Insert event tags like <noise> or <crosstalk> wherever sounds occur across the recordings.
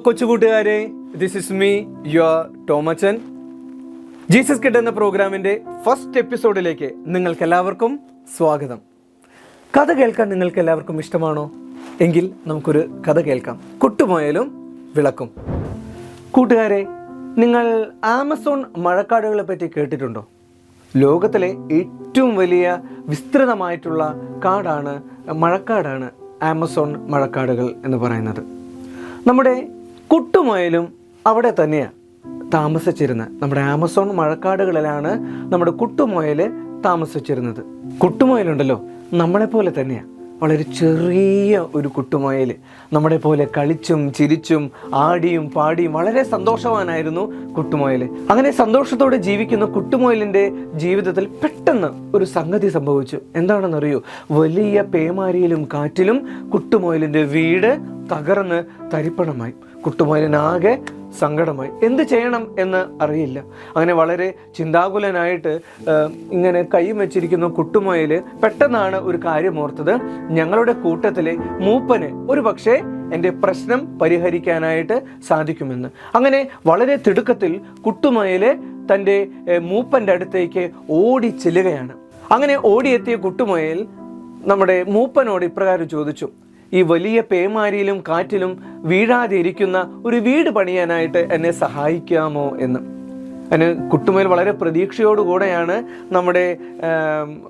Hello കൊച്ചുകൂട്ടുകാരെ this is me your Tomachan Jesus kid എന്ന പ്രോഗ്രാമിന്റെ first എപ്പിസോഡിലേക്ക് നിങ്ങൾക്കെല്ലാവർക്കും സ്വാഗതം. കഥ കേൾക്കാൻ നിങ്ങൾക്ക് എല്ലാവർക്കും ഇഷ്ടമാണോ? എങ്കിൽ നമുക്കൊരു കഥ കേൾക്കാം. കുട്ടുപോയാലും വിളക്കും. കൂട്ടുകാരെ നിങ്ങൾ ആമസോൺ മഴക്കാടുകളെ പറ്റി കേട്ടിട്ടുണ്ടോ? ലോകത്തിലെ ഏറ്റവും വലിയ വിസ്തൃതമായിട്ടുള്ള കാടാണ് മഴക്കാടാണ് ആമസോൺ മഴക്കാടുകൾ എന്ന് പറയുന്നത്. നമ്മുടെ കുട്ടുമുയലും അവിടെ തന്നെയാണ് താമസിച്ചിരുന്നത് നമ്മുടെ ആമസോൺ മഴക്കാടുകളിലാണ് നമ്മുടെ കുട്ടുമുയൽ താമസിച്ചിരുന്നത്. കുട്ടുമുയലുണ്ടല്ലോ നമ്മളെപ്പോലെ തന്നെയാണ് വളരെ ചെറിയ ഒരു കുട്ടുമുയൽ നമ്മളെ പോലെ കളിച്ചും ചിരിച്ചും ആടിയും പാടിയും വളരെ സന്തോഷവാനായിരുന്നു കുട്ടുമുയൽ അങ്ങനെ സന്തോഷത്തോടെ ജീവിക്കുന്ന കുട്ടുമുയലിന്റെ ജീവിതത്തിൽ പെട്ടെന്ന് ഒരു സംഗതി സംഭവിച്ചു. എന്താണെന്നറിയോ? വലിയ പേമാരിയിലും കാറ്റിലും കുട്ടുമുയലിന്റെ വീട് തകർന്ന് തരിപ്പണമായി. കുട്ടുമുയലിനാകെ സങ്കടമായി. എന്ത് ചെയ്യണം എന്ന് അറിയില്ല. അങ്ങനെ വളരെ ചിന്താകുലനായിട്ട് ഇങ്ങനെ കൈയും വെച്ചിരിക്കുന്ന കുട്ടുമോയിൽ പെട്ടെന്നാണ് ഒരു കാര്യം ഓർത്തത്. ഞങ്ങളുടെ കൂട്ടത്തിലെ മൂപ്പന് ഒരു പക്ഷേ എന്റെ പ്രശ്നം പരിഹരിക്കാനായിട്ട് സാധിക്കുമെന്ന്. അങ്ങനെ വളരെ തിടുക്കത്തിൽ കുട്ടുമോയിൽ തന്റെ മൂപ്പന്റെ അടുത്തേക്ക് ഓടി ചെല്ലുകയാണ്. അങ്ങനെ ഓടിയെത്തിയ കുട്ടുമോയിൽ നമ്മുടെ മൂപ്പനോട് ഇപ്രകാരം ചോദിച്ചു. ഈ വലിയ പേമാരിയിലും കാറ്റിലും വീഴാതെ ഇരിക്കുന്ന ഒരു വീട് പണിയാനായിട്ട് എന്നെ സഹായിക്കാമോ എന്ന്. അതിന് കുട്ടുമേൽ വളരെ പ്രതീക്ഷയോടുകൂടെയാണ് നമ്മുടെ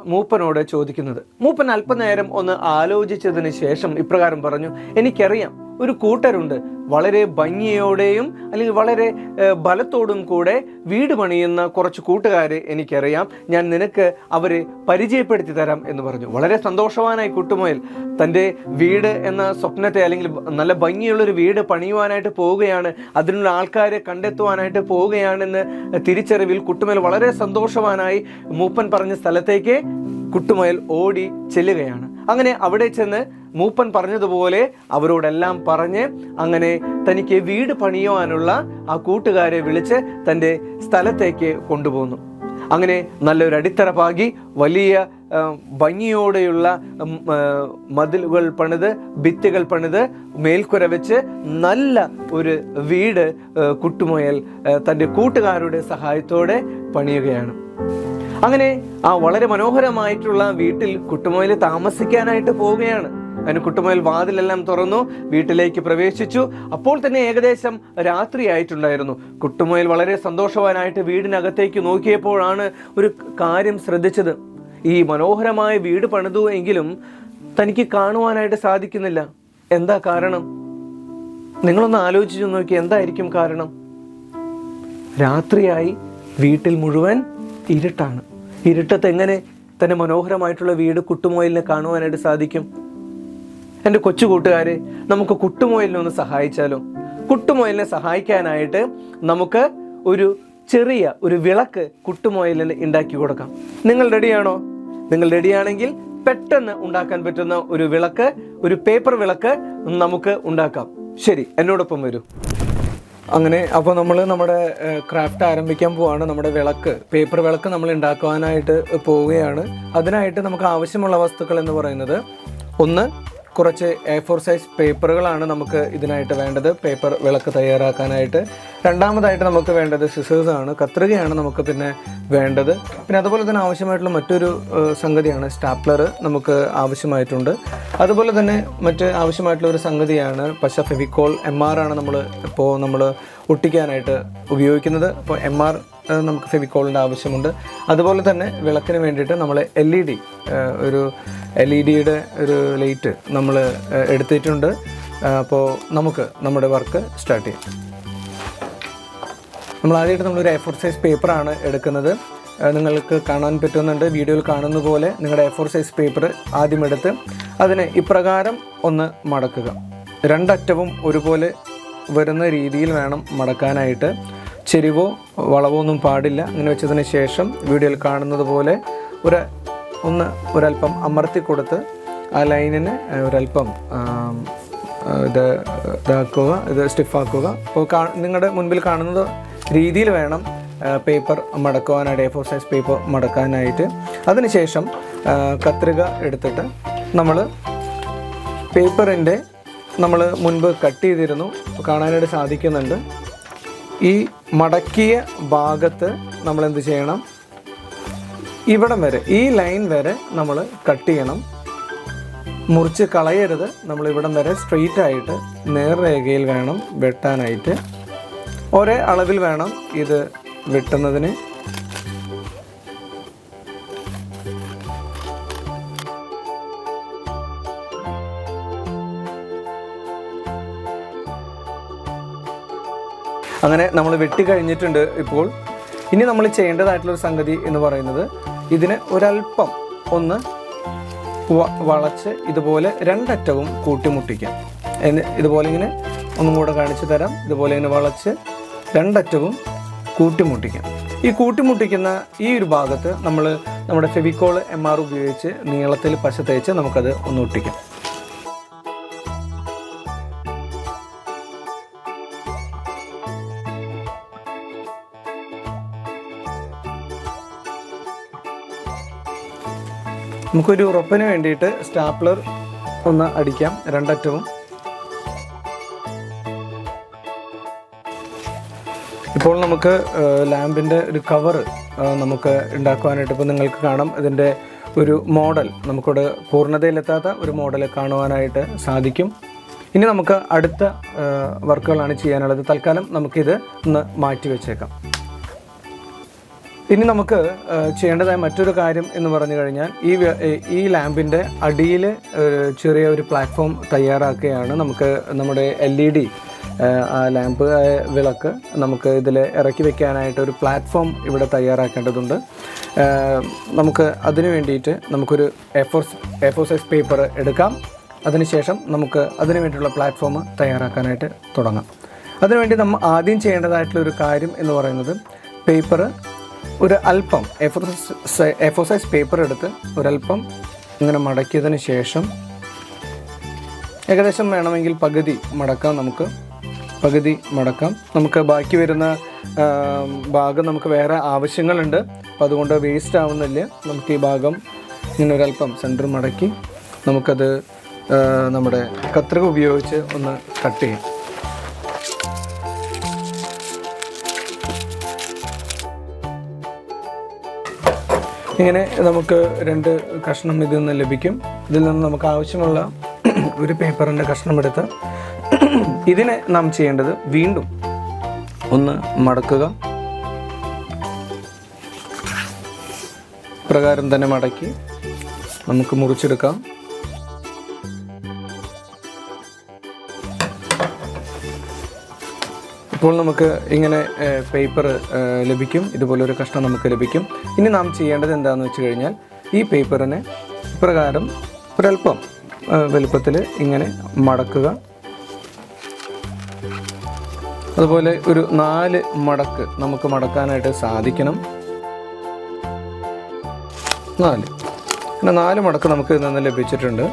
മൂപ്പനോട് ചോദിക്കുന്നത്. മൂപ്പൻ അല്പനേരം ഒന്ന് ആലോചിച്ചതിന് ശേഷം ഇപ്രകാരം പറഞ്ഞു എനിക്കറിയാം ഒരു കൂട്ടരുണ്ട്. വളരെ ഭംഗിയോടെയും അല്ലെങ്കിൽ വളരെ ബലത്തോടും കൂടെ വീട് പണിയുന്ന കുറച്ച് കൂട്ടുകാരെ എനിക്കറിയാം. ഞാൻ നിനക്ക് അവരെ പരിചയപ്പെടുത്തി തരാം എന്ന് പറഞ്ഞു. വളരെ സന്തോഷവാനായി കുട്ടുമോയിൽ തന്റെ വീട് എന്ന സ്വപ്നത്തെ അല്ലെങ്കിൽ നല്ല ഭംഗിയുള്ളൊരു വീട് പണിയുവാനായിട്ട് പോവുകയാണ് അതിനുള്ള ആൾക്കാരെ കണ്ടെത്തുവാനായിട്ട് പോവുകയാണെന്ന് തിരിച്ചറിവിൽ കുട്ടുമേൽ വളരെ സന്തോഷവാനായി മൂപ്പൻ പറഞ്ഞ സ്ഥലത്തേക്ക് കുട്ടുമേൽ ഓടി ചെല്ലുകയാണ്. അങ്ങനെ അവിടെ ചെന്ന് മൂപ്പൻ പറഞ്ഞതുപോലെ അവരോടെല്ലാം പറഞ്ഞ് അങ്ങനെ തനിക്ക് വീട് പണിയുവാനുള്ള ആ കൂട്ടുകാരെ വിളിച്ച് തന്റെ സ്ഥലത്തേക്ക് കൊണ്ടുപോകുന്നു അങ്ങനെ നല്ലൊരു അടിത്തറ പാകി വലിയ ഭംഗിയോടെയുള്ള മതിലുകൾ പണിത് ഭിത്തികൾ പണിത് മേൽക്കുര വെച്ച് നല്ല ഒരു വീട് കുട്ടുമുയൽ തന്റെ കൂട്ടുകാരുടെ സഹായത്തോടെ പണിയുകയാണ്. അങ്ങനെ ആ വളരെ മനോഹരമായിട്ടുള്ള വീട്ടിൽ കുട്ടുമുയൽ താമസിക്കാനായിട്ട് പോവുകയാണ്. അതിന് കുട്ടുമയിൽ വാതിലെല്ലാം തുറന്നു വീട്ടിലേക്ക് പ്രവേശിച്ചു. അപ്പോൾ തന്നെ ഏകദേശം രാത്രിയായിട്ടുണ്ടായിരുന്നു. കുട്ടുമയിൽ വളരെ സന്തോഷവാനായിട്ട് വീടിനകത്തേക്ക് നോക്കിയപ്പോഴാണ് ഒരു കാര്യം ശ്രദ്ധിച്ചത്. ഈ മനോഹരമായ വീട് പണിതു എങ്കിലും തനിക്ക് കാണുവാനായിട്ട് സാധിക്കുന്നില്ല. എന്താ കാരണം? നിങ്ങളൊന്ന് ആലോചിച്ചു നോക്കി എന്തായിരിക്കും കാരണം? രാത്രിയായി വീട്ടിൽ മുഴുവൻ ഇരുട്ടാണ്. ഇരുട്ടത്ത് എങ്ങനെ തന്നെ മനോഹരമായിട്ടുള്ള വീട് കുട്ടുമോയിലിനെ കാണുവാനായിട്ട് സാധിക്കും? എന്റെ കൊച്ചു കൂട്ടുകാർ നമുക്ക് കുട്ടുമോയിലിനെ ഒന്ന് സഹായിച്ചാലോ? കുട്ടുമോയിലിനെ സഹായിക്കാനായിട്ട് നമുക്ക് ഒരു ചെറിയ ഒരു വിളക്ക് കുട്ടുമോയിലിന് ഉണ്ടാക്കി കൊടുക്കാം. നിങ്ങൾ റെഡിയാണോ? നിങ്ങൾ റെഡിയാണെങ്കിൽ പെട്ടെന്ന് ഉണ്ടാക്കാൻ പറ്റുന്ന ഒരു വിളക്ക് ഒരു പേപ്പർ വിളക്ക് നമുക്ക് ഉണ്ടാക്കാം. ശരി എന്നോടൊപ്പം വരൂ. അങ്ങനെ അപ്പോൾ നമ്മൾ നമ്മുടെ ക്രാഫ്റ്റ് ആരംഭിക്കാൻ പോവാണ്. നമ്മുടെ വിളക്ക് പേപ്പർ വിളക്ക് നമ്മൾ ഉണ്ടാക്കുവാനായിട്ട് പോവുകയാണ്. അതിനായിട്ട് നമുക്ക് ആവശ്യമുള്ള വസ്തുക്കൾ എന്ന് പറയുന്നത് ഒന്ന് കുറച്ച് എ ഫോർ സൈസ് പേപ്പറുകളാണ് നമുക്ക് ഇതിനായിട്ട് വേണ്ടത്. പേപ്പർ വിളക്ക് തയ്യാറാക്കാനായിട്ട്. രണ്ടാമതായിട്ട് നമുക്ക് വേണ്ടത് സിസേഴ്സ് ആണ്. കത്രികയാണ് നമുക്ക് പിന്നെ വേണ്ടത്. പിന്നെ അതുപോലെ തന്നെ ആവശ്യമായിട്ടുള്ള മറ്റൊരു സംഗതിയാണ് സ്റ്റാപ്ലർ നമുക്ക് ആവശ്യമായിട്ടുണ്ട്. അതുപോലെ തന്നെ മറ്റ് ആവശ്യമായിട്ടുള്ള ഒരു സംഗതിയാണ് പശ ഫെവിക്കോൾ എം ആർ ആണ് നമ്മൾ ഇപ്പോൾ നമ്മൾ ഒട്ടിക്കാനായിട്ട് ഉപയോഗിക്കുന്നത്. അപ്പോൾ എം ആർ നമുക്ക് ഫെവിക്കോളിന്റെ ആവശ്യമുണ്ട്. അതുപോലെ തന്നെ വിളക്കിന് വേണ്ടിയിട്ട് നമ്മൾ എൽ ഇ ഡി ഒരു എൽ ഇ ഡിയുടെ ഒരു ലൈറ്റ് നമ്മൾ എടുത്തിട്ടുണ്ട്. അപ്പോൾ നമുക്ക് നമ്മുടെ വർക്ക് സ്റ്റാർട്ട് ചെയ്യാം. നമ്മൾ ആദ്യമായിട്ട് നമ്മളൊരു എ ഫോർ സൈസ് പേപ്പറാണ് എടുക്കുന്നത്. നിങ്ങൾക്ക് കാണാൻ പറ്റുന്നുണ്ട്. വീഡിയോയിൽ കാണുന്ന പോലെ നിങ്ങളുടെ എ ഫോർ സൈസ് പേപ്പർ ആദ്യം എടുത്ത് അതിനെ ഇപ്രകാരം ഒന്ന് മടക്കുക. രണ്ടറ്റവും ഒരുപോലെ വരുന്ന രീതിയിൽ വേണം മടക്കാനായിട്ട്. ചെരിവോ വളവോ ഒന്നും പാടില്ല. അങ്ങനെ വെച്ചതിന് ശേഷം വീഡിയോയിൽ കാണുന്നത് പോലെ ഒരു ഒന്ന് ഒരല്പം അമർത്തി കൊടുത്ത് ആ ലൈനിന് ഒരല്പം ഇത് ഇതാക്കുക ഇത് സ്റ്റിഫാക്കുക. അപ്പോൾ കാ നിങ്ങളുടെ മുൻപിൽ കാണുന്നത് രീതിയിൽ വേണം പേപ്പർ മടക്കുവാനായിട്ട് എ ഫോർ സൈസ് പേപ്പർ മടക്കാനായിട്ട്. അതിനുശേഷം കത്രിക എടുത്തിട്ട് നമ്മൾ പേപ്പറിന്റെ നമ്മൾ മുൻപ് കട്ട് ചെയ്തിരുന്നു. കാണാനായിട്ട് സാധിക്കുന്നുണ്ട്. ഈ മടക്കിയ ഭാഗത്ത് നമ്മൾ എന്ത് ചെയ്യണം? ഇവിടം വരെ ഈ ലൈൻ വരെ നമ്മൾ കട്ട് ചെയ്യണം. മുറിച്ച് കളയരുത്. നമ്മൾ ഇവിടം വരെ സ്ട്രെയിറ്റ് ആയിട്ട് നേർരേഖയിൽ വേണം വെട്ടാനായിട്ട്. ഒരേ അളവിൽ വേണം ഇത് വെട്ടുന്നതിന്. അങ്ങനെ നമ്മൾ വെട്ടി കഴിഞ്ഞിട്ടുണ്ട് ഇപ്പോൾ. ഇനി നമ്മൾ ചെയ്യേണ്ടതായിട്ടുള്ള ഒരു സംഗതി എന്ന് പറയുന്നത് ഇതിന് ഒരല്പം ഒന്ന് വളച്ച് ഇതുപോലെ രണ്ടറ്റവും കൂട്ടിമുട്ടിക്കാം. ഇതുപോലെ ഇങ്ങനെ ഒന്നും കൂടെ കാണിച്ചു തരാം. ഇതുപോലെ ഇങ്ങനെ വളച്ച് രണ്ടറ്റവും കൂട്ടിമുട്ടിക്കാം. ഈ കൂട്ടിമുട്ടിക്കുന്ന ഈ ഒരു ഭാഗത്ത് നമ്മൾ നമ്മുടെ ഫെവിക്കോൾ എം ആർ ഉപയോഗിച്ച് നീളത്തിൽ പശ തേച്ച് നമുക്കത് ഒന്ന് ഒട്ടിക്കാം. നമുക്കൊരു ഉറപ്പിന് വേണ്ടിയിട്ട് സ്റ്റാപ്ലർ ഒന്ന് അടിക്കാം രണ്ടറ്റവും. ഇപ്പോൾ നമുക്ക് ലാമ്പിന്റെ ഒരു കവർ നമുക്ക് ഉണ്ടാക്കുവാനായിട്ട് ഇപ്പോൾ നിങ്ങൾക്ക് കാണാം. ഇതിന്റെ ഒരു മോഡൽ നമുക്കിവിടെ പൂർണതയിലെത്താത്ത ഒരു മോഡൽ കാണുവാനായിട്ട് സാധിക്കും. ഇനി നമുക്ക് അടുത്ത വർക്കുകളാണ് ചെയ്യാനുള്ളത്. തൽക്കാലം നമുക്കിത് ഒന്ന് മാറ്റി വെച്ചേക്കാം. ഇനി നമുക്ക് ചെയ്യേണ്ടതായ മറ്റൊരു കാര്യം എന്ന് പറഞ്ഞു കഴിഞ്ഞാൽ ഈ ഈ- ലാമ്പിന്റെ അടിയിൽ ചെറിയ ഒരു പ്ലാറ്റ്ഫോം തയ്യാറാക്കുകയാണ്. നമുക്ക് നമ്മുടെ എൽ ഇ ഡി ലാമ്പ് വിളക്ക് നമുക്ക് ഇതിൽ ഇറക്കി വെക്കാനായിട്ട് ഒരു പ്ലാറ്റ്ഫോം ഇവിടെ തയ്യാറാക്കേണ്ടതുണ്ട്. നമുക്ക് അതിന് വേണ്ടിയിട്ട് നമുക്കൊരു എഫോസ് four A four size paper എടുക്കാം. അതിനുശേഷം നമുക്ക് അതിനു വേണ്ടിയുള്ള പ്ലാറ്റ്ഫോം തയ്യാറാക്കാനായിട്ട് തുടങ്ങാം. അതിനുവേണ്ടി നമ്മൾ ആദ്യം ചെയ്യേണ്ടതായിട്ടുള്ള ഒരു കാര്യം എന്ന് പറയുന്നത് പേപ്പർ ഒരു അല്പം ഫോർ സൈസ് പേപ്പർ എടുത്ത് ഒരല്പം ഇങ്ങനെ മടക്കിയതിന് ശേഷം ഏകദേശം വേണമെങ്കിൽ പകുതി മടക്കാം നമുക്ക്. പകുതി മടക്കാം. നമുക്ക് ബാക്കി വരുന്ന ഭാഗം നമുക്ക് വേറെ ആവശ്യങ്ങളുണ്ട്. അപ്പോൾ അതുകൊണ്ട് വേസ്റ്റ് ആവുന്നില്ല. നമുക്ക് ഈ ഭാഗം ഇങ്ങനെ ഒരല്പം സെന്റർ മടക്കി നമുക്കത് നമ്മുടെ കത്രിക ഉപയോഗിച്ച് ഒന്ന് കട്ട് ചെയ്യാം. ഇങ്ങനെ നമുക്ക് രണ്ട് കഷ്ണം ഇതിൽ നിന്ന് ലഭിക്കും. ഇതിൽ നിന്ന് നമുക്ക് ആവശ്യമുള്ള <clears throat> ഒരു പേപ്പറിന്റെ കഷ്ണം എടുത്ത് <clears throat> ഇതിനെ നാം ചെയ്യേണ്ടത് വീണ്ടും ഒന്ന് മടക്കുക. പ്രകാരം തന്നെ മടക്കി നമുക്ക് മുറിച്ചെടുക്കാം. ഇപ്പോൾ നമുക്ക് ഇങ്ങനെ പേപ്പർ ലഭിക്കും. ഇതുപോലൊരു കഷ്ണം നമുക്ക് ലഭിക്കും. ഇനി നാം ചെയ്യേണ്ടത് എന്താണെന്ന് വെച്ച് കഴിഞ്ഞാൽ ഈ പേപ്പറിനെ ഇപ്രകാരം ഒരല്പം വലുപ്പത്തിൽ ഇങ്ങനെ മടക്കുക. അതുപോലെ ഒരു നാല് മടക്ക് നമുക്ക് മടക്കാനായിട്ട് സാധിക്കണം. നാല്. പിന്നെ നാല് മടക്ക് നമുക്ക് ഇതിൽ നിന്ന് ലഭിച്ചിട്ടുണ്ട്.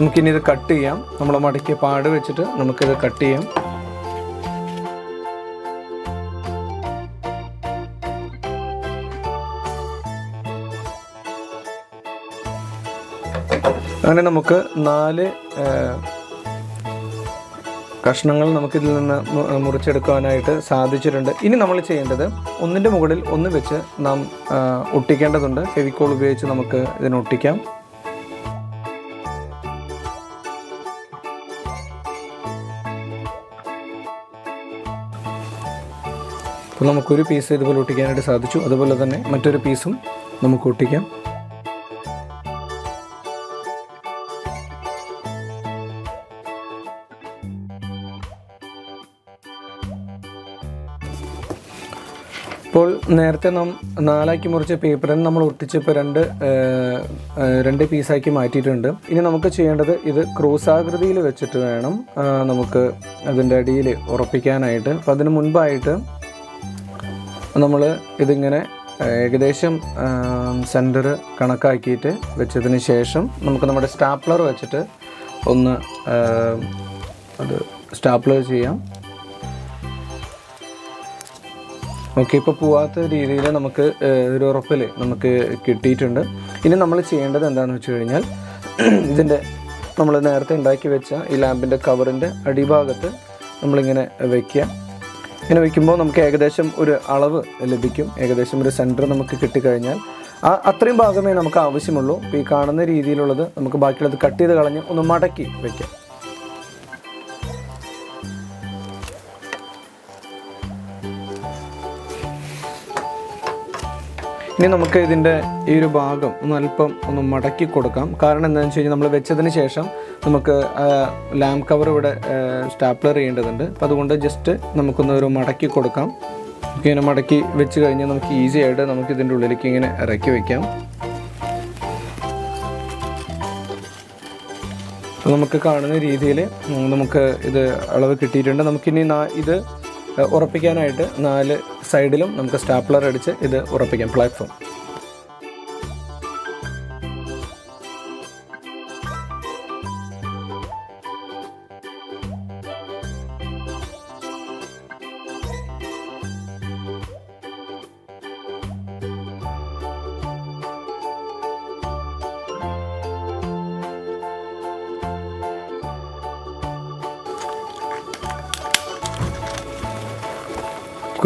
നമുക്കിനി ഇത് കട്ട് ചെയ്യാം. നമ്മൾ മടക്കിയ പാട് വെച്ചിട്ട് നമുക്കിത് കട്ട് ചെയ്യാം. അങ്ങനെ നമുക്ക് നാല് കഷ്ണങ്ങൾ നമുക്കിതിൽ നിന്ന് മുറിച്ചെടുക്കുവാനായിട്ട് സാധിച്ചിട്ടുണ്ട്. ഇനി നമ്മൾ ചെയ്യേണ്ടത് ഒന്നിന്റെ മുകളിൽ ഒന്ന് വെച്ച് നാം ഒട്ടിക്കേണ്ടതുണ്ട്. ഫെവിക്കോൾ ഉപയോഗിച്ച് നമുക്ക് ഇതിനെ ഒട്ടിക്കാം. അപ്പോൾ നമുക്കൊരു പീസ് ഇതുപോലെ ഒട്ടിക്കാനായിട്ട് സാധിച്ചു. അതുപോലെ തന്നെ മറ്റൊരു പീസും നമുക്ക് ഒട്ടിക്കാം. നേരത്തെ നാം നാലാക്കി മുറിച്ച പേപ്പറിന് നമ്മൾ ഒട്ടിച്ചപ്പോൾ രണ്ട് ഏഹ്, ഏഹ്, രണ്ട് പീസാക്കി മാറ്റിയിട്ടുണ്ട്. ഇനി നമുക്ക് ചെയ്യേണ്ടത് ഇത് ക്രൂസാകൃതിയിൽ വെച്ചിട്ട് വേണം നമുക്ക് അതിന്റെ അടിയിൽ ഉറപ്പിക്കാനായിട്ട്. അപ്പോൾ അതിന് മുൻപായിട്ട് നമ്മൾ ഇതിങ്ങനെ ഏകദേശം സെന്റർ കണക്കാക്കിയിട്ട് വെച്ചതിന് ശേഷം നമുക്ക് നമ്മുടെ സ്റ്റാപ്ലർ വെച്ചിട്ട് ഒന്ന് അത് സ്റ്റാപ്ലർ ചെയ്യാം. ഓക്കെ ഇപ്പോൾ പോവാത്ത രീതിയിൽ നമുക്ക് ഒരു ഉറപ്പിൽ നമുക്ക് കിട്ടിയിട്ടുണ്ട്. ഇനി നമ്മൾ ചെയ്യേണ്ടത് എന്താണെന്ന് വെച്ച് കഴിഞ്ഞാൽ ഇതിന്റെ നമ്മൾ നേരത്തെ ഉണ്ടാക്കി വെച്ച ഈ ലാമ്പിന്റെ കവറിന്റെ അടിഭാഗത്ത് നമ്മളിങ്ങനെ വയ്ക്കുക ഇങ്ങനെ വയ്ക്കുമ്പോൾ നമുക്ക് ഏകദേശം ഒരു അളവ് ലഭിക്കും. ഏകദേശം ഒരു സെന്റർ നമുക്ക് കിട്ടിക്കഴിഞ്ഞാൽ. ആ അത്രയും ഭാഗമേ നമുക്ക് ആവശ്യമുള്ളൂ. ഈ കാണുന്ന രീതിയിലുള്ളത് നമുക്ക് ബാക്കിയുള്ളത് കട്ട് ചെയ്ത് കളഞ്ഞ് ഒന്ന് മടക്കി വയ്ക്കാം ഇനി നമുക്ക് ഇതിന്റെ ഈ ഒരു ഭാഗം ഒന്ന് അല്പം ഒന്ന് മടക്കി കൊടുക്കാം. കാരണം എന്താണെന്ന് വെച്ച് കഴിഞ്ഞാൽ നമ്മൾ വെച്ചതിന് ശേഷം നമുക്ക് ലാം കവർ ഇവിടെ സ്റ്റാപ്ലർ ചെയ്യേണ്ടതുണ്ട്. അപ്പോൾ അതുകൊണ്ട് ജസ്റ്റ് നമുക്കൊന്ന് ഒരു മടക്കി കൊടുക്കാം. ഇങ്ങനെ മടക്കി വെച്ച് കഴിഞ്ഞാൽ നമുക്ക് ഈസി ആയിട്ട് നമുക്ക് ഇതിന്റെ ഉള്ളിലേക്ക് ഇങ്ങനെ ഇറക്കി വയ്ക്കാം നമുക്ക് കാണുന്ന രീതിയിൽ നമുക്ക് ഇത് അളവ് കിട്ടിയിട്ടുണ്ട്. നമുക്കിനി ഇത് ഉറപ്പിക്കാനായിട്ട് നാല് സൈഡിലും നമുക്ക് സ്റ്റാപ്ലർ അടിച്ച് ഇത് ഉറപ്പിക്കാം പ്ലാറ്റ്ഫോം.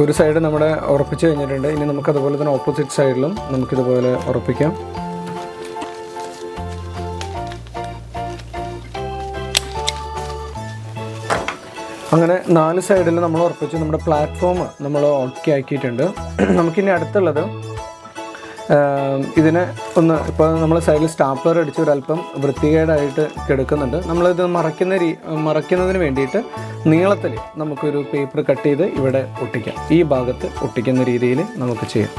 ഒരു സൈഡ് നമ്മുടെ ഉറപ്പിച്ച് കഴിഞ്ഞിട്ടുണ്ട്. ഇനി നമുക്ക് അതുപോലെ തന്നെ ഓപ്പോസിറ്റ് സൈഡിലും നമുക്കിതുപോലെ ഉറപ്പിക്കാം. അങ്ങനെ നാല് സൈഡിൽ നമ്മൾ ഉറപ്പിച്ച് നമ്മുടെ പ്ലാറ്റ്ഫോം നമ്മൾ ഓക്കെ ആക്കിയിട്ടുണ്ട്. നമുക്കിനി അടുത്തുള്ളത് ഇതിനെ ഒന്ന് ഇപ്പോൾ നമ്മൾ സൈഡിൽ സ്റ്റാപ്ലർ അടിച്ച് ഒരല്പം വൃത്തികേടായിട്ട് കിടക്കുന്നുണ്ട്. നമ്മളിത് മറയ്ക്കുന്ന രീ മറയ്ക്കുന്നതിന് വേണ്ടിയിട്ട് നീളത്തിൽ നമുക്കൊരു പേപ്പർ കട്ട് ചെയ്ത് ഇവിടെ ഒട്ടിക്കാം. ഈ ഭാഗത്ത് ഒട്ടിക്കുന്ന രീതിയിൽ നമുക്ക് ചെയ്യാം.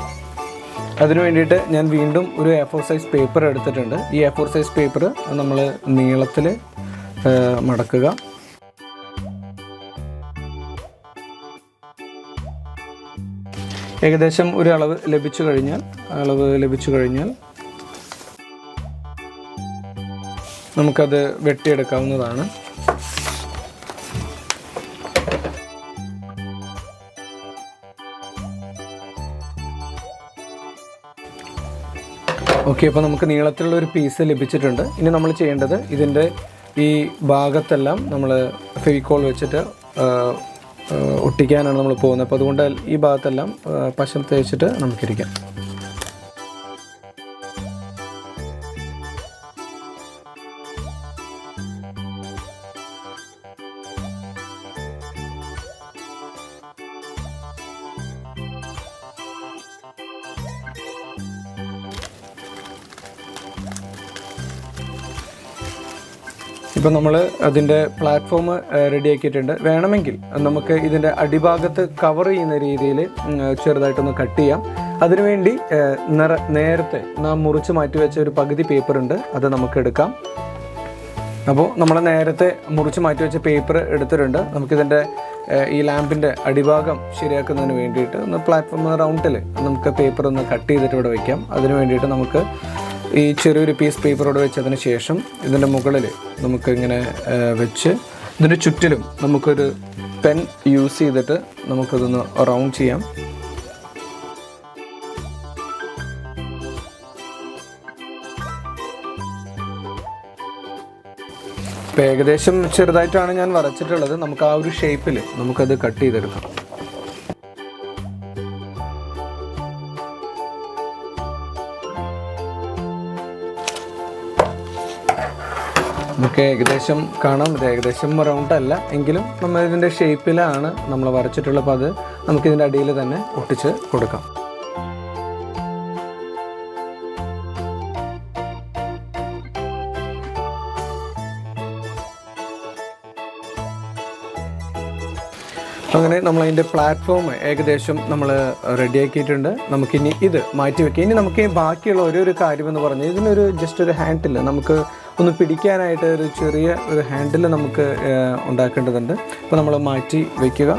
അതിനു വേണ്ടിയിട്ട് ഞാൻ വീണ്ടും ഒരു എ ഫോർ സൈസ് പേപ്പർ എടുത്തിട്ടുണ്ട്. ഈ എ ഫോർ സൈസ് പേപ്പർ നമ്മൾ നീളത്തിൽ മടക്കുക. ഏകദേശം ഒരു അളവ് ലഭിച്ചു കഴിഞ്ഞാൽ അളവ് ലഭിച്ചു കഴിഞ്ഞാൽ നമുക്കത് വെട്ടിയെടുക്കാവുന്നതാണ്. ഓക്കെ അപ്പോൾ നമുക്ക് നീളത്തിലുള്ള ഒരു പീസ് ലഭിച്ചിട്ടുണ്ട്. ഇനി നമ്മൾ ചെയ്യേണ്ടത് ഇതിന്റെ ഈ ഭാഗത്തെല്ലാം നമ്മൾ ഫെവിക്കോൾ വെച്ചിട്ട് ഒട്ടിക്കാനാണ് നമ്മൾ പോകുന്നത്. അപ്പോൾ അതുകൊണ്ട് ഈ ഭാഗത്തെല്ലാം പശം തേച്ചിട്ട് നമുക്കിരിക്കാം. ഇപ്പം നമ്മൾ അതിന്റെ പ്ലാറ്റ്ഫോം റെഡി ആക്കിയിട്ടുണ്ട്. വേണമെങ്കിൽ നമുക്ക് ഇതിന്റെ അടിഭാഗത്ത് കവർ ചെയ്യുന്ന രീതിയിൽ ചെറുതായിട്ടൊന്ന് കട്ട് ചെയ്യാം. അതിനുവേണ്ടി നിറ നേരത്തെ നാം മുറിച്ച് മാറ്റി വെച്ച ഒരു പകുതി പേപ്പർ ഉണ്ട്. അത് നമുക്ക് എടുക്കാം. അപ്പോൾ നമ്മൾ നേരത്തെ മുറിച്ച് മാറ്റി വെച്ച പേപ്പർ എടുത്തിട്ടുണ്ട്. നമുക്കിതിന്റെ ഈ ലാമ്പിന്റെ അടിഭാഗം ശരിയാക്കുന്നതിന് വേണ്ടിയിട്ട് ഒന്ന് പ്ലാറ്റ്ഫോം റൗണ്ടിൽ നമുക്ക് പേപ്പർ ഒന്ന് കട്ട് ചെയ്തിട്ട് ഇവിടെ വയ്ക്കാം അതിന് വേണ്ടിയിട്ട് നമുക്ക് ഈ ചെറിയൊരു പീസ് പേപ്പറോട് വെച്ചതിന് ശേഷം ഇതിന്റെ മുകളിൽ നമുക്കിങ്ങനെ വെച്ച് ഇതിന്റെ ചുറ്റിലും നമുക്കൊരു പെൻ യൂസ് ചെയ്തിട്ട് നമുക്കതൊന്ന് റൗണ്ട് ചെയ്യാം. ഇപ്പം ഏകദേശം ചെറുതായിട്ടാണ് ഞാൻ വരച്ചിട്ടുള്ളത്. നമുക്ക് ആ ഒരു ഷേപ്പിൽ നമുക്കത് കട്ട് ചെയ്തെടുക്കാം. നമുക്ക് ഏകദേശം കാണാം. ഇത് ഏകദേശം റൗണ്ട് അല്ല. എങ്കിലും നമ്മൾ ഇതിന്റെ ഷേപ്പിലാണ് നമ്മൾ വരച്ചിട്ടുള്ളത്. അപ്പോൾ അത് നമുക്കിതിന്റെ അടിയിൽ തന്നെ ഒട്ടിച്ച് കൊടുക്കാം. അങ്ങനെ നമ്മൾ അതിന്റെ പ്ലാറ്റ്ഫോം ഏകദേശം നമ്മൾ റെഡിയാക്കിയിട്ടുണ്ട് നമുക്കിനി ഇത് മാറ്റി വെക്കാം ഇനി നമുക്ക് ബാക്കിയുള്ള ഓരോ ഒരു കാര്യമെന്ന് പറഞ്ഞാൽ ഇതിനൊരു ജസ്റ്റ് ഒരു ഹാൻഡിൽ നമുക്ക് ഒന്ന് പിടിക്കാനായിട്ട് ഒരു ചെറിയ ഒരു ഹാൻഡിൽ നമുക്ക് ഉണ്ടാക്കേണ്ടതുണ്ട്. അപ്പോൾ നമ്മൾ മാറ്റി വയ്ക്കുക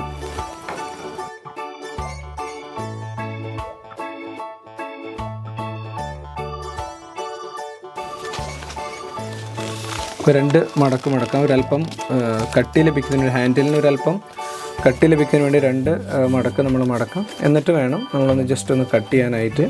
രണ്ട് മടക്ക് മടക്കാം. ഒരല്പം കട്ടി ലഭിക്കുന്നതിന് ഒരു ഹാൻഡിലിന് ഒരല്പം കട്ടി ലഭിക്കുന്നതിന് വേണ്ടി രണ്ട് മടക്ക് നമ്മൾ മടക്കാം. എന്നിട്ട് വേണം നമ്മളൊന്ന് ജസ്റ്റ് ഒന്ന് കട്ട് ചെയ്യാനായിട്ട്.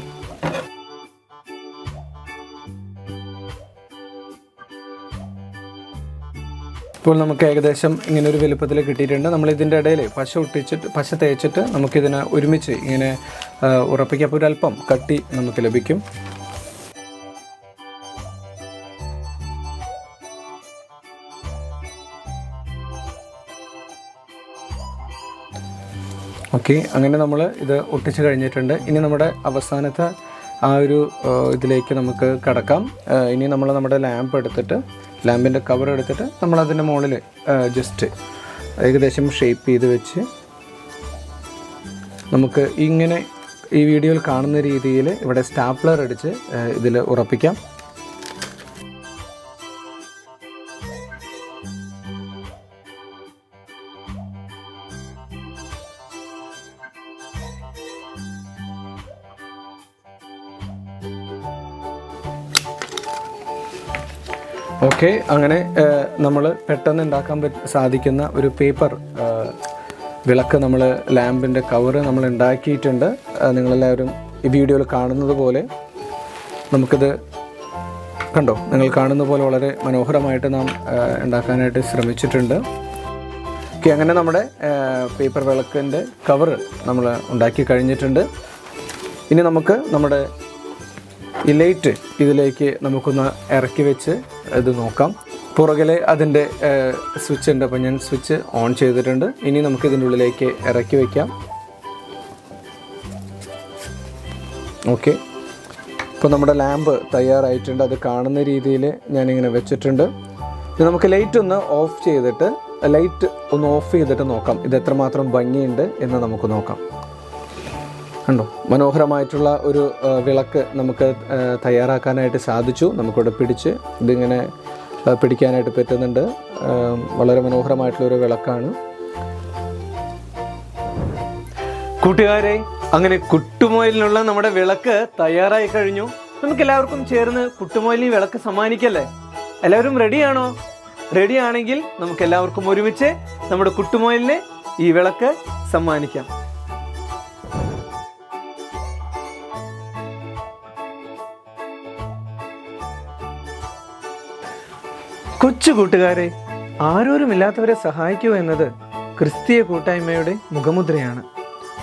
ഇപ്പോൾ നമുക്ക് ഏകദേശം ഇങ്ങനെ ഒരു വലുപ്പത്തിൽ കിട്ടിയിട്ടുണ്ട്. നമ്മൾ ഇതിന്റെ ഇടയിൽ പശ ഒട്ടിച്ചിട്ട് പശ തേച്ചിട്ട് നമുക്കിതിനെ ഒരുമിച്ച് ഇങ്ങനെ ഉറപ്പിക്കപ്പോൾ ഒരല്പം കട്ടി നമുക്ക് ലഭിക്കും. ഓക്കെ. അങ്ങനെ നമ്മൾ ഇത് ഒട്ടിച്ച് കഴിഞ്ഞിട്ടുണ്ട്. ഇനി നമ്മുടെ അവസാനത്തെ ആ ഒരു ഇതിലേക്ക് നമുക്ക് കടക്കാം. ഇനി നമ്മൾ നമ്മുടെ ലാമ്പ് എടുത്തിട്ട് ലാമ്പിന്റെ കവർ എടുത്തിട്ട് നമ്മൾ അതിന്റെ മുകളിൽ ജസ്റ്റ് ഏകദേശം ഷേപ്പ് ചെയ്ത് വെച്ച് നമുക്ക് ഇങ്ങനെ ഈ വീഡിയോയിൽ കാണുന്ന രീതിയിൽ ഇവിടെ സ്റ്റാപ്ലർ അടിച്ച് ഇതിൽ ഉറപ്പിക്കാം. ഓക്കെ അങ്ങനെ നമ്മൾ പെട്ടെന്ന് ഉണ്ടാക്കാൻ സാധിക്കുന്ന ഒരു പേപ്പർ വിളക്ക് നമ്മൾ ലാമ്പിന്റെ കവറ് നമ്മൾ ഉണ്ടാക്കിയിട്ടുണ്ട് നിങ്ങളെല്ലാവരും ഈ വീഡിയോയിൽ കാണുന്നത് പോലെ നമുക്കിത് കണ്ടോ? നിങ്ങൾ കാണുന്ന പോലെ വളരെ മനോഹരമായിട്ട് നാം ഉണ്ടാക്കാനായിട്ട് ശ്രമിച്ചിട്ടുണ്ട്. ഓക്കെ അങ്ങനെ നമ്മുടെ പേപ്പർ വിളക്കിന്റെ കവറ് നമ്മൾ ഉണ്ടാക്കി കഴിഞ്ഞിട്ടുണ്ട്. ഇനി നമുക്ക് നമ്മുടെ ഈ ലൈറ്റ് ഇതിലേക്ക് നമുക്കൊന്ന് ഇറക്കി വെച്ച് ഇത് നോക്കാം. പുറകിലെ അതിന്റെ സ്വിച്ച് ഉണ്ട്. അപ്പോൾ ഞാൻ സ്വിച്ച് ഓൺ ചെയ്തിട്ടുണ്ട്. ഇനി നമുക്ക് ഇതിന്റെ ഉള്ളിലേക്ക് ഇറക്കി വയ്ക്കാം ഓക്കെ. ഇപ്പോൾ നമ്മുടെ ലാമ്പ് തയ്യാറായിട്ടുണ്ട്. അത് കാണുന്ന രീതിയിൽ ഞാനിങ്ങനെ വെച്ചിട്ടുണ്ട്. ഇത് നമുക്ക് ലൈറ്റ് ഒന്ന് ഓഫ് ചെയ്തിട്ട് ലൈറ്റ് ഒന്ന് ഓഫ് ചെയ്തിട്ട് നോക്കാം. ഇത് എത്രമാത്രം ഭംഗിയുണ്ട് എന്ന് നമുക്ക് നോക്കാം. കണ്ടോ? മനോഹരമായിട്ടുള്ള ഒരു വിളക്ക് നമുക്ക് തയ്യാറാക്കാനായിട്ട് സാധിച്ചു. നമുക്കിവിടെ പിടിച്ച് ഇതിങ്ങനെ പിടിക്കാനായിട്ട് പറ്റുന്നുണ്ട്. വളരെ മനോഹരമായിട്ടുള്ളൊരു വിളക്കാണ്. കൂട്ടുകാരെ അങ്ങനെ കുട്ടുമോയിലിനുള്ള നമ്മുടെ വിളക്ക് തയ്യാറായി കഴിഞ്ഞു. നമുക്ക് എല്ലാവർക്കും ചേർന്ന് കുട്ടുമോയിലിന് വിളക്ക് സമ്മാനിക്കല്ലേ? എല്ലാവരും റെഡിയാണോ റെഡിയാണെങ്കിൽ നമുക്ക് എല്ലാവർക്കും ഒരുമിച്ച് നമ്മുടെ കുട്ടുമോയിലിന് ഈ വിളക്ക് സമ്മാനിക്കാം. കൊച്ചു കൂട്ടുകാരെ ആരോരുമില്ലാത്തവരെ സഹായിക്കുക എന്നത് ക്രിസ്തീയ കൂട്ടായ്മയുടെ മുഖമുദ്രയാണ്.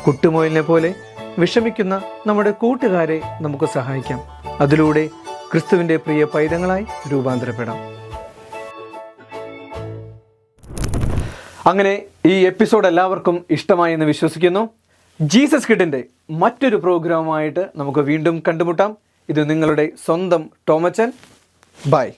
കുട്ടുമോയിലിനെ പോലെ വിഷമിക്കുന്ന നമ്മുടെ കൂട്ടുകാരെ നമുക്ക് സഹായിക്കാം. അതിലൂടെ ക്രിസ്തുവിന്റെ പ്രിയ പൈതങ്ങളായി രൂപാന്തരപ്പെടാം. അങ്ങനെ ഈ എപ്പിസോഡ് എല്ലാവർക്കും ഇഷ്ടമായി എന്ന് വിശ്വസിക്കുന്നു. ജീസസ് കിഡിന്റെ മറ്റൊരു പ്രോഗ്രാമുമായിട്ട് നമുക്ക് വീണ്ടും കണ്ടുമുട്ടാം. ഇത് നിങ്ങളുടെ സ്വന്തം ടോമച്ചൻ. ബൈ.